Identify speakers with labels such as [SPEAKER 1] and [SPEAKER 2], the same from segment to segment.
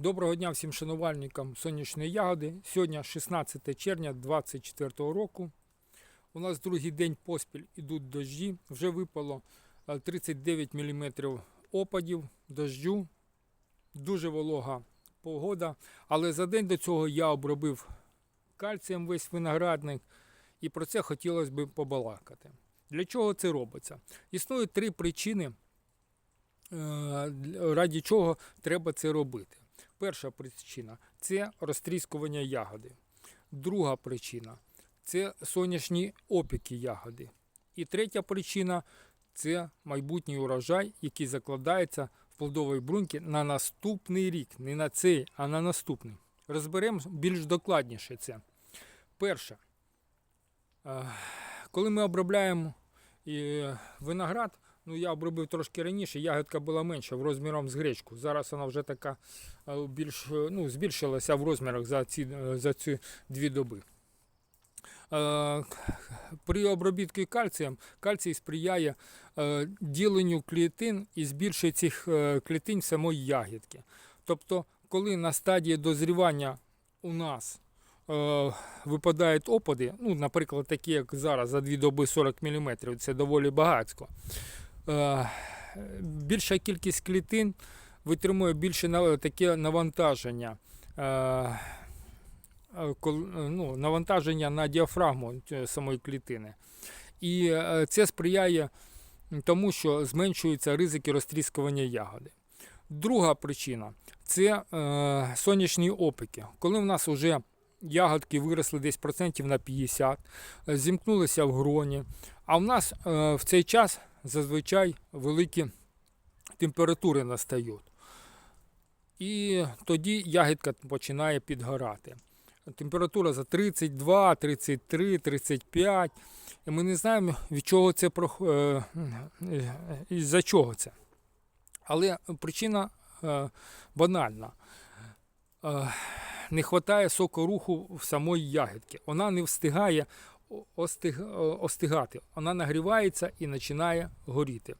[SPEAKER 1] Доброго дня всім шанувальникам сонячної ягоди. Сьогодні 16 червня 2024 року. У нас другий день поспіль ідуть дощі. Вже випало е, 39 мм опадів, дощу. Дуже волога погода. Але за день до цього я обробив кальцієм весь виноградник. І про це хотілося б побалакати. Для чого це робиться? Існує три причини, е, раді чого треба це робити. Перша причина це розтріскування ягоди. Друга причина це сонячні опіки ягоди. І третя причина це майбутній урожай, який закладається в плодовій бруньки на наступний рік. Не на цей, а на наступний. Розберемо більш докладніше це. Перше, е, коли ми обробляємо е, виноград, ну я обробив трошки раніше, ягодка була менша в розміром з гречку. Зараз вона вже така е, більш е, ну, збільшилася в розмірах за ці, е, за ці дві доби. При обробітку кальцієм кальцій сприяє діленню клітин і збільшує цих клітин самої ягідки. Тобто, коли на стадії дозрівання у нас випадають опади, ну, наприклад, такі, як зараз, за дві доби 40 мм, це доволі багатсько. Е, більша кількість клітин витримує більше таке навантаження. е, е, ну, навантаження на діафрагму самої клітини. І це сприяє тому, що зменшуються ризики розтріскування ягоди. Друга причина це сонячні опіки. Коли в нас вже ягодки виросли десь процентів на 50, е, зімкнулися в гроні, а в нас е, в цей час зазвичай великі температури настають. І тоді ягідка починає підгорати. Температура за 32, 33, 35. І ми не знаємо, від чого це е, е, із-за чого це. Але причина банальна. Не вистачає сокоруху в самої ягідки. Вона не встигає остиг, остигати. Вона нагрівається і починає горіти,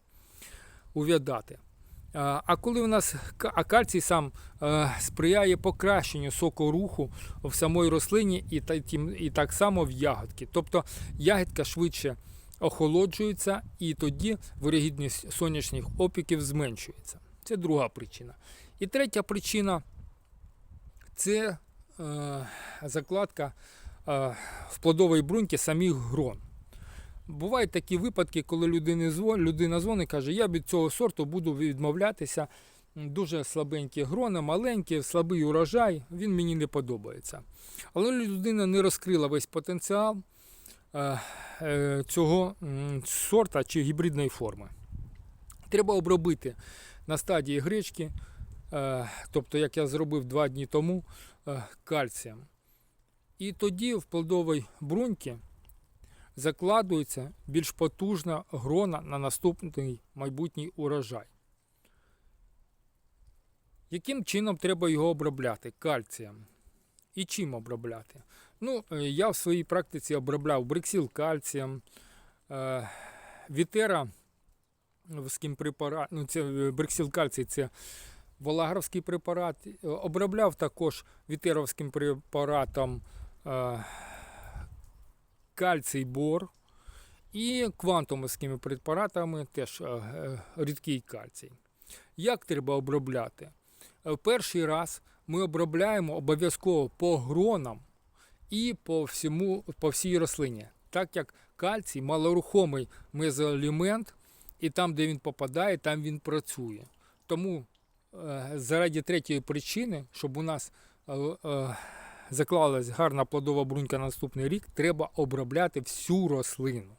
[SPEAKER 1] увядати. А коли у нас а кальцій сам е, сприяє покращенню сокоруху в самої рослині і, і так само в ягодці. Тобто ягідка швидше охолоджується і тоді вирогідність сонячних опіків зменшується. Це друга причина. І третя причина це е, закладка е, в плодовій бруньки самих грон. Бувають такі випадки, коли людина дзвонить, і каже, я від цього сорту буду відмовлятися. Дуже слабенькі грона, маленькі, слабий урожай, він мені не подобається. Але людина не розкрила весь потенціал е, е, цього сорта чи гібридної форми. Треба обробити на стадії гречки, тобто, як я зробив два дні тому, е, кальцієм. І тоді в плодовій бруньці закладується більш потужна грона на наступний майбутній урожай. Яким чином треба його обробляти? Кальцієм. І чим обробляти? Ну, е, я в своїй практиці обробляв бриксіл кальцієм, е, вітера препарат, ну це е, бриксіл кальцій це Волагровський препарат. Е, Обробляв також вітеровським препаратом е, кальцій бор і квантумовськими препаратами теж е, рідкий кальцій. Як треба обробляти? Перший раз ми обробляємо обов'язково по гронам і по, всьому, по всій рослині, так як кальцій малорухомий мезоелемент, і там, де він попадає, там він працює. Тому заради третьої причини, щоб у нас е, е, заклалась гарна плодова брунька на наступний рік, треба обробляти всю рослину.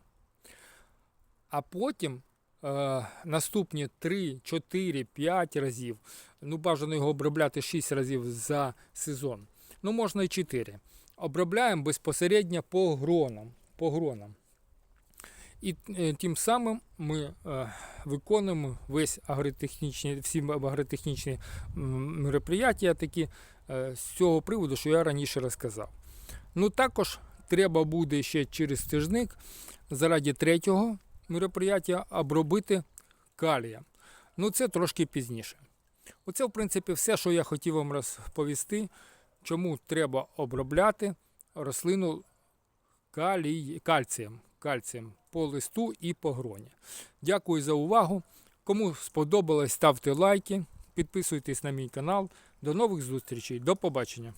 [SPEAKER 1] А потім е, наступні 3, 4, 5 разів, ну бажано його обробляти 6 разів за сезон. Ну, можна і 4. Обробляємо безпосередньо по гронам. По гронам. І е, тим самим ми е, виконуємо весь агротехнічні, всі агротехнічні мероприятия такі е, з цього приводу, що я раніше розказав. Ну також треба буде ще через тижник заради третього мероприятия обробити калієм. Ну це трошки пізніше. Оце, в принципі, все, що я хотів вам розповісти, чому треба обробляти рослину калій, кальцієм, кальцієм по листу і по гроні. Дякую за увагу. Кому сподобалось, ставте лайки, підписуйтесь на мій канал. До нових зустрічей. До побачення.